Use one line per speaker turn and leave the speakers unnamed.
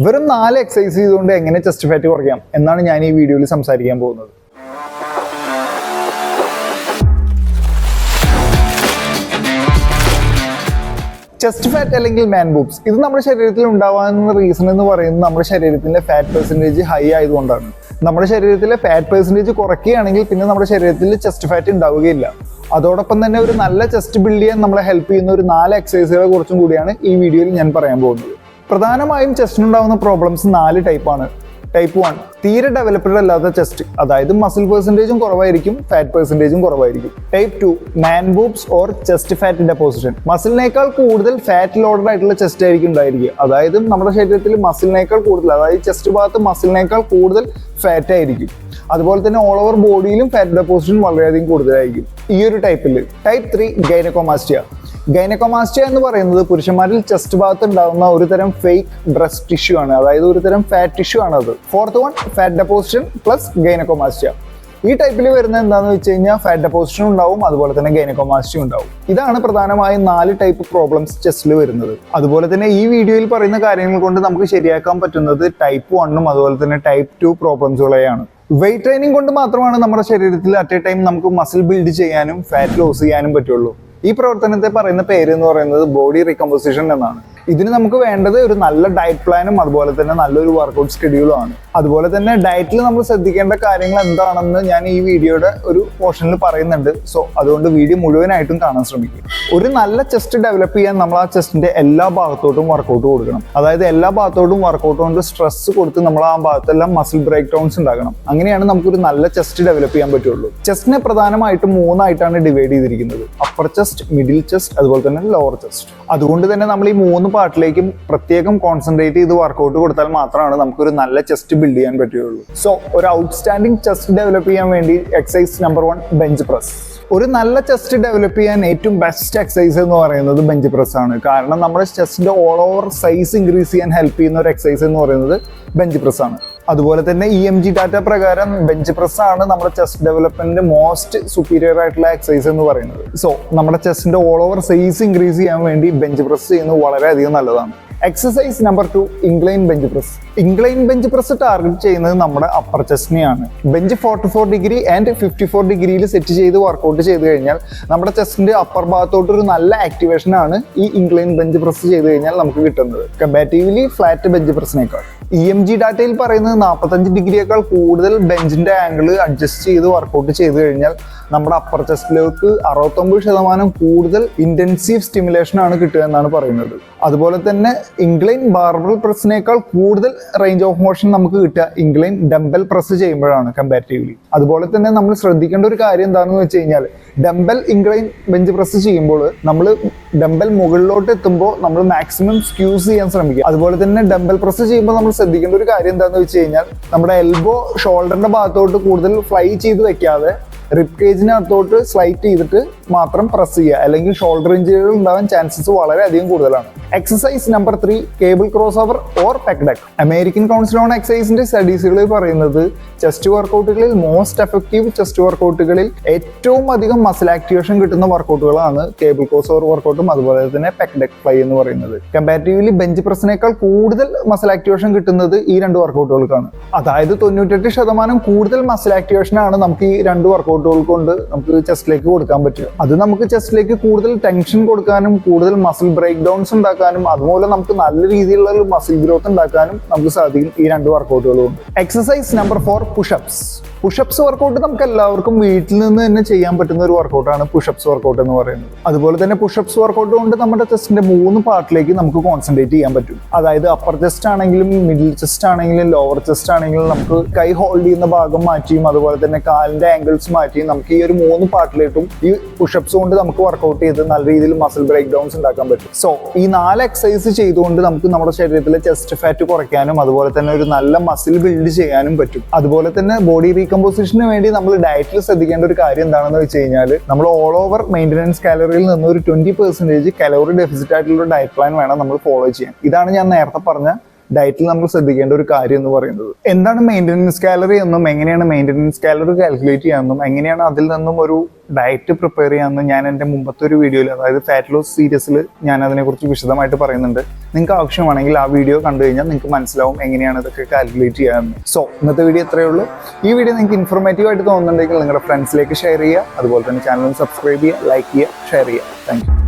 വെറും നാല് എക്സസൈസ് ചെയ്തുകൊണ്ട് എങ്ങനെ ചെസ്റ്റ് ഫാറ്റ് കുറയ്ക്കാം എന്നാണ് ഞാൻ ഈ വീഡിയോയിൽ സംസാരിക്കാൻ പോകുന്നത്. ചെസ്റ്റ് ഫാറ്റ് അല്ലെങ്കിൽ മാൻ ബൂബ്സ് ഇത് നമ്മുടെ ശരീരത്തിൽ ഉണ്ടാവാനുള്ള റീസൺ എന്ന് പറയുന്നത് നമ്മുടെ ശരീരത്തിന്റെ ഫാറ്റ് പെർസെന്റേജ് ഹൈ ആയതുകൊണ്ടാണ്. നമ്മുടെ ശരീരത്തിലെ ഫാറ്റ് പെർസെന്റേജ് കുറയ്ക്കുകയാണെങ്കിൽ പിന്നെ നമ്മുടെ ശരീരത്തിൽ ചെസ്റ്റ് ഫാറ്റ് ഉണ്ടാവുകയില്ല. അതോടൊപ്പം തന്നെ ഒരു നല്ല ചെസ്റ്റ് ബിൽഡ് ചെയ്യാൻ നമ്മളെ ഹെൽപ്പ് ചെയ്യുന്ന ഒരു നാല് എക്സസൈസുകളെ കുറിച്ചും കൂടിയാണ് ഈ വീഡിയോയിൽ ഞാൻ പറയാൻ പോകുന്നത്. പ്രധാനമായും ചെസ്റ്റിനുണ്ടാകുന്ന പ്രോബ്ലംസ് നാല് ടൈപ്പാണ് ടൈപ്പ് വൺ തീരെ ഡെവലപ്ഡ് അല്ലാത്ത ചെസ്റ്റ് അതായത് മസിൽ പെർസെന്റേജും കുറവായിരിക്കും ഫാറ്റ് പെർസെന്റേജും കുറവായിരിക്കും. Type two man boobs or chest fat deposition മസിലിനേക്കാൾ കൂടുതൽ ഫാറ്റ് ലോഡഡ് ആയിട്ടുള്ള ചെസ്റ്റ് ആയിരിക്കും ഉണ്ടായിരിക്കുക. അതായത് നമ്മുടെ ശരീരത്തിൽ മസിലിനേക്കാൾ കൂടുതൽ അതായത് ചെസ്റ്റ് ഭാഗത്ത് മസിലിനേക്കാൾ കൂടുതൽ ഫാറ്റ് ആയിരിക്കും. അതുപോലെ തന്നെ ഓൾ ഓവർ ബോഡിയിലും ഫാറ്റ് ഡെപ്പോസിറ്റും വളരെയധികം കൂടുതലായിരിക്കും. ഈ ഒരു ടൈപ്പിൽ ടൈപ്പ് ത്രീ ഗൈനക്കോമാസ്റ്റിയ ഗൈനക്കോമാസ്റ്റിയ എന്ന് പറയുന്നത് പുരുഷന്മാരിൽ ചെസ്റ്റ് ഭാഗത്ത് ഉണ്ടാകുന്ന ഒരു തരം ഫേക്ക് ബ്രസ്റ്റ് ടിഷ്യൂ ആണ്. അതായത് ഒരു തരം ഫാറ്റ് ടിഷ്യൂ ആണ് അത്. Fourth one fat deposition plus gynaecomastia ഈ ടൈപ്പിൽ വരുന്ന എന്താണെന്ന് വെച്ച് കഴിഞ്ഞാൽ ഫാറ്റ് ഡെപ്പോസിഷൻ ഉണ്ടാവും അതുപോലെ തന്നെ ഗൈനക്കോമാസ്റ്റി ഉണ്ടാവും. ഇതാണ് പ്രധാനമായും നാല് ടൈപ്പ് പ്രോബ്ലംസ് ചെസ്റ്റിൽ വരുന്നത്. അതുപോലെ തന്നെ ഈ വീഡിയോയിൽ പറയുന്ന കാര്യങ്ങൾ കൊണ്ട് നമുക്ക് ശരിയാക്കാൻ പറ്റുന്നത് ടൈപ്പ് വണ്ണും അതുപോലെ തന്നെ ടൈപ്പ് ടു പ്രോബ്ലംസുകളെയാണ് വെയിറ്റ് ട്രെയിനിങ് കൊണ്ട് മാത്രമാണ് നമ്മുടെ ശരീരത്തിൽ അറ്റ് എ ടൈം നമുക്ക് മസിൽ ബിൽഡ് ചെയ്യാനും ഫാറ്റ് ലോസ് ചെയ്യാനും പറ്റുള്ളൂ. ഈ പ്രവർത്തനത്തെ പറയുന്ന പേര് എന്ന് പറയുന്നത് ബോഡി റീകമ്പോസിഷൻ എന്നാണ്. ഇതിന് നമുക്ക് വേണ്ടത് ഒരു നല്ല ഡയറ്റ് പ്ലാനും അതുപോലെ തന്നെ നല്ലൊരു വർക്കൗട്ട് ഷെഡ്യൂളും ആണ്. അതുപോലെ തന്നെ ഡയറ്റിൽ നമ്മൾ ശ്രദ്ധിക്കേണ്ട കാര്യങ്ങൾ എന്താണെന്ന് ഞാൻ ഈ വീഡിയോയുടെ ഒരു പോർഷനിൽ പറയുന്നുണ്ട്. സോ അതുകൊണ്ട് വീഡിയോ മുഴുവനായിട്ടും കാണാൻ ശ്രമിക്കുക ഒരു നല്ല ചെസ്റ്റ് ഡെവലപ്പ് ചെയ്യാൻ നമ്മൾ ആ ചെസ്റ്റിന്റെ എല്ലാ ഭാഗത്തോട്ടും വർക്കൗട്ട് കൊടുക്കണം. അതായത് എല്ലാ ഭാഗത്തോട്ടും വർക്കൗട്ട് കൊണ്ട് സ്ട്രെസ് കൊടുത്ത് നമ്മൾ ആ ഭാഗത്തെല്ലാം മസിൽ ബ്രേക്ക് ഡൗൺസ് ഉണ്ടാക്കണം. അങ്ങനെയാണ് നമുക്കൊരു നല്ല ചെസ്റ്റ് ഡെവലപ്പ് ചെയ്യാൻ പറ്റുള്ളൂ. ചെസ്റ്റിനെ പ്രധാനമായിട്ടും മൂന്നായിട്ടാണ് ഡിവൈഡ് ചെയ്തിരിക്കുന്നത്. അപ്പർ ചെസ്റ്റ് മിഡിൽ ചെസ്റ്റ് അതുപോലെ തന്നെ ലോവർ ചെസ്റ്റ് അതുകൊണ്ട് തന്നെ നമ്മൾ ഈ മൂന്ന് പാർട്ടിലേക്കും പ്രത്യേകം കോൺസെൻട്രേറ്റ് ചെയ്ത് വർക്കൗട്ട് കൊടുത്താൽ മാത്രമാണ് നമുക്കൊരു നല്ല ചെസ്റ്റ് ബിൽഡ് ചെയ്യാൻ പറ്റുകയുള്ളൂ. സോ ഒരു ഔട്ട്സ്റ്റാൻഡിംഗ് ചെസ്റ്റ് ഡെവലപ്പ് ചെയ്യാൻ വേണ്ടി exercise number one bench press ഒരു നല്ല ചെസ്റ്റ് ഡെവലപ്പ് ചെയ്യാൻ ഏറ്റവും ബെസ്റ്റ് എക്സസൈസ് എന്ന് പറയുന്നത് ബെഞ്ച് പ്രസ് ആണ്. കാരണം നമ്മുടെ ചെസ്റ്റിന്റെ ഓൾ ഓവർ സൈസ് ഇൻക്രീസ് ചെയ്യാൻ ഹെൽപ്പ് ചെയ്യുന്ന ഒരു എക്സസൈസ് എന്ന് പറയുന്നത് ബെഞ്ച് പ്രസ് ആണ്. അതുപോലെ തന്നെ ഇ എം ജി ഡാറ്റ പ്രകാരം ബെഞ്ച് പ്രസ് ആണ് നമ്മുടെ ചെസ്റ്റ് ഡെവലപ്മെന്റിന്റെ മോസ്റ്റ് സുപ്പീരിയർ ആയിട്ടുള്ള എക്സസൈസ് എന്ന് പറയുന്നത്. സോ നമ്മുടെ ചെസ്റ്റിന്റെ ഓൾ ഓവർ സൈസ് ഇൻക്രീസ് ചെയ്യാൻ വേണ്ടി ബെഞ്ച് പ്രസ് ചെയ്യുന്നത് വളരെയധികം നല്ലതാണ്. Exercise number two incline bench press incline bench press target ചെയ്യുന്നത് നമ്മുടെ upper ചെസ്റ്റിനെയാണ് bench forty four degree and fifty four ഡിഗ്രിയിൽ സെറ്റ് ചെയ്ത് വർക്കൗട്ട് ചെയ്ത് കഴിഞ്ഞാൽ നമ്മുടെ ചെസ്റ്റിന്റെ അപ്പർ ഭാഗത്തോട്ട് ഒരു നല്ല ആക്ടിവേഷൻ ആണ് ഈ ഇംഗ്ലൈൻ ബെഞ്ച് പ്രസ് ചെയ്ത് കഴിഞ്ഞാൽ നമുക്ക് കിട്ടുന്നത്. കമ്പാറ്റീവ്ലി ഫ്ലാറ്റ് ബെഞ്ച് പ്രസിനേക്കാൾ ഇ എം ജി ഡാറ്റയിൽ പറയുന്നത് നാൽപ്പത്തഞ്ച് ഡിഗ്രിയേക്കാൾ കൂടുതൽ ബെഞ്ചിന്റെ ആംഗിൾ അഡ്ജസ്റ്റ് ചെയ്ത് വർക്കൗട്ട് ചെയ്ത് കഴിഞ്ഞാൽ നമ്മുടെ അപ്പർ ചെസ്റ്റിലേക്ക് അറുപത്തൊമ്പത് ശതമാനം കൂടുതൽ ഇന്റൻസീവ് സ്റ്റിമുലേഷൻ ആണ് കിട്ടുക എന്നാണ് പറയുന്നത്. അതുപോലെ തന്നെ ഇംഗ്ലൈൻ ബാർബൽ പ്രസ്സിനേക്കാൾ കൂടുതൽ റേഞ്ച് ഓഫ് മോഷൻ നമുക്ക് കിട്ടുക ഇംഗ്ലൈൻ ഡംബൽ പ്രസ് ചെയ്യുമ്പോഴാണ് കമ്പാരിറ്റീവ്ലി അതുപോലെ തന്നെ നമ്മൾ ശ്രദ്ധിക്കേണ്ട ഒരു കാര്യം എന്താണെന്ന് വെച്ച് കഴിഞ്ഞാൽ ഡംബൽ ഇംഗ്ലൈൻ ബെഞ്ച് പ്രസ് ചെയ്യുമ്പോൾ നമ്മൾ ഡംബൽ മുകളിലോട്ട് എത്തുമ്പോൾ നമ്മൾ മാക്സിമം സ്ക്യൂസ് ചെയ്യാൻ ശ്രമിക്കുക. അതുപോലെ തന്നെ ഡംബൽ പ്രസ് ചെയ്യുമ്പോൾ നമ്മൾ ശ്രദ്ധിക്കേണ്ട ഒരു കാര്യം എന്താണെന്ന് വെച്ച് കഴിഞ്ഞാൽ നമ്മുടെ എൽബോ ഷോൾഡറിന്റെ ഭാഗത്തോട്ട് കൂടുതൽ ഫ്ലൈ ചെയ്ത് വെക്കാതെ റിപ്പ് കേജിനകത്തോട്ട് സ്ലൈറ്റ് ചെയ്തിട്ട് മാത്രം പ്രസ് ചെയ്യുക. അല്ലെങ്കിൽ ഷോൾഡർ ഇഞ്ചുകൾ ഉണ്ടാവാൻ ചാൻസസ് വളരെ അധികം കൂടുതലാണ്. Exercise number three cable cross over or pec deck American council on എക്സസൈസിന്റെ സ്റ്റഡീസുകളിൽ പറയുന്നത് ചെസ്റ്റ് വർക്കൗട്ടുകളിൽ മോസ്റ്റ് എഫക്റ്റീവ് ചെസ്റ്റ് വർക്കൗട്ടുകളിൽ ഏറ്റവും അധികം മസിൽ ആക്ടിവേഷൻ കിട്ടുന്ന വർക്കൗട്ടുകളാണ് കേബിൾ ക്രോസ് ഓവർ വർക്കൗട്ടും അതുപോലെ തന്നെ പെക്ഡക് ഫ്ലൈ എന്ന് പറയുന്നത്. കമ്പാരിറ്റീവ്ലി ബെഞ്ച് പ്രസിനേക്കാൾ കൂടുതൽ മസിൽ ആക്ടിവേഷൻ കിട്ടുന്നത് ഈ രണ്ട് വർക്കൗട്ടുകൾക്കാണ് അതായത് തൊണ്ണൂറ്റെട്ട് ശതമാനം കൂടുതൽ മസിൽ ആക്ടിവേഷനാണ് നമുക്ക് ഈ രണ്ട് വർക്കൗട്ടുകൾ കൊണ്ട് നമുക്ക് ചെസ്റ്റിലേക്ക് കൊടുക്കാൻ പറ്റും. അത് നമുക്ക് ചെസ്റ്റിലേക്ക് കൂടുതൽ ടെൻഷൻ കൊടുക്കാനും കൂടുതൽ മസിൽ ബ്രേക്ക് ഡൗൺസ് ഉണ്ടാക്കാനും അതുപോലെ നമുക്ക് നല്ല രീതിയിലുള്ള മസിൽ ഗ്രോത്ത് ഉണ്ടാക്കാനും നമുക്ക് സാധിക്കും ഈ രണ്ട് വർക്കൗട്ടുകളും കൊണ്ട് exercise number four pushups pushups workout നമുക്ക് എല്ലാവർക്കും വീട്ടിൽ നിന്ന് തന്നെ ചെയ്യാൻ പറ്റുന്ന ഒരു വർക്കൗട്ടാണ് പുഷപ്സ് വർക്കൗട്ട് എന്ന് പറയുന്നത്. അതുപോലെ തന്നെ പുഷപ്സ് വർക്കൗട്ട് കൊണ്ട് നമ്മുടെ ചെസ്റ്റിന്റെ മൂന്ന് പാർട്ടിലേക്ക് നമുക്ക് കോൺസെൻട്രേറ്റ് ചെയ്യാൻ പറ്റും. അതായത് അപ്പർ ചെസ്റ്റ് ആണെങ്കിലും മിഡിൽ ചെസ്റ്റ് ആണെങ്കിലും ലോവർ ചെസ്റ്റ് ആണെങ്കിലും നമുക്ക് കൈ ഹോൾഡ് ചെയ്യുന്ന ഭാഗം മാറ്റിയും അതുപോലെ തന്നെ കാലിന്റെ ആംഗിൾസ് മാറ്റിയും നമുക്ക് ഈ ഒരു മൂന്ന് പാർട്ടിലേട്ടും ഈ പുഷപ്സ് കൊണ്ട് നമുക്ക് വർക്കൗട്ട് ചെയ്ത് നല്ല രീതിയിൽ മസിൽ ബ്രേക്ക് ഡൗൺസ് ഉണ്ടാക്കാൻ പറ്റും. സോ ഈ നാല് എക്സസൈസ് ചെയ്തുകൊണ്ട് നമുക്ക് നമ്മുടെ ശരീരത്തിലെ ചെസ്റ്റ് ഫാറ്റ് കുറയ്ക്കാനും അതുപോലെ തന്നെ ഒരു നല്ല മസിൽ ബിൽഡ് ചെയ്യാനും പറ്റും. അതുപോലെ തന്നെ ബോഡി റീകമ്പോസിഷന് വേണ്ടി നമ്മൾ ഡയറ്റിൽ ശ്രദ്ധിക്കേണ്ട ഒരു കാര്യം എന്താണെന്ന് വെച്ച് കഴിഞ്ഞാൽ നമ്മൾ ഓൾ ഓവർ മെയിന്റനൻസ് കാലറിയിൽ നിന്ന് ഒരു ട്വന്റി പെർസെന്റേജ് കലോറി ഡെഫിസിറ്റ് ആയിട്ടുള്ള ഡയറ്റ് പ്ലാൻ വേണം നമ്മൾ ഫോളോ ചെയ്യാൻ. ഇതാണ് ഞാൻ നേരത്തെ പറഞ്ഞ ഡയറ്റിൽ നമ്മൾ ശ്രദ്ധിക്കേണ്ട ഒരു കാര്യം എന്ന് പറയുന്നത് എന്താണ് മെയിന്റനൻസ് കാലറി എന്നും എങ്ങനെയാണ് മെയിന്റനൻസ് കാലറി കാൽക്കുലേറ്റ് ചെയ്യാമെന്നും എങ്ങനെയാണ് അതിൽ നിന്നും ഒരു ഡയറ്റ് പ്രിപ്പയർ ചെയ്യാമെന്നും ഞാൻ എന്റെ മുമ്പത്തെ ഒരു വീഡിയോയിൽ അതായത് ഫാറ്റ് ലോസ് സീരീസിൽ ഞാൻ അതിനെക്കുറിച്ച് വിശദമായിട്ട് പറയുന്നുണ്ട്. നിങ്ങൾക്ക് ആവശ്യമാണെങ്കിൽ ആ വീഡിയോ കണ്ടു കഴിഞ്ഞാൽ നിങ്ങൾക്ക് മനസ്സിലാവും എങ്ങനെയാണ് ഇതൊക്കെ കാൽക്കുലേറ്റ് ചെയ്യാമെന്ന്. സോ ഇന്നത്തെ വീഡിയോ ഇത്രയേ ഉള്ളൂ. ഈ വീഡിയോ നിങ്ങൾക്ക് ഇൻഫോർമേറ്റീവ് ആയിട്ട് തോന്നുന്നുണ്ടെങ്കിൽ നിങ്ങളുടെ ഫ്രണ്ട്സിലേക്ക് ഷെയർ ചെയ്യുക. അതുപോലെ തന്നെ ചാനൽ സബ്സ്ക്രൈബ് ചെയ്യുക ലൈക്ക് ചെയ്യുക ഷെയർ ചെയ്യുക. താങ്ക്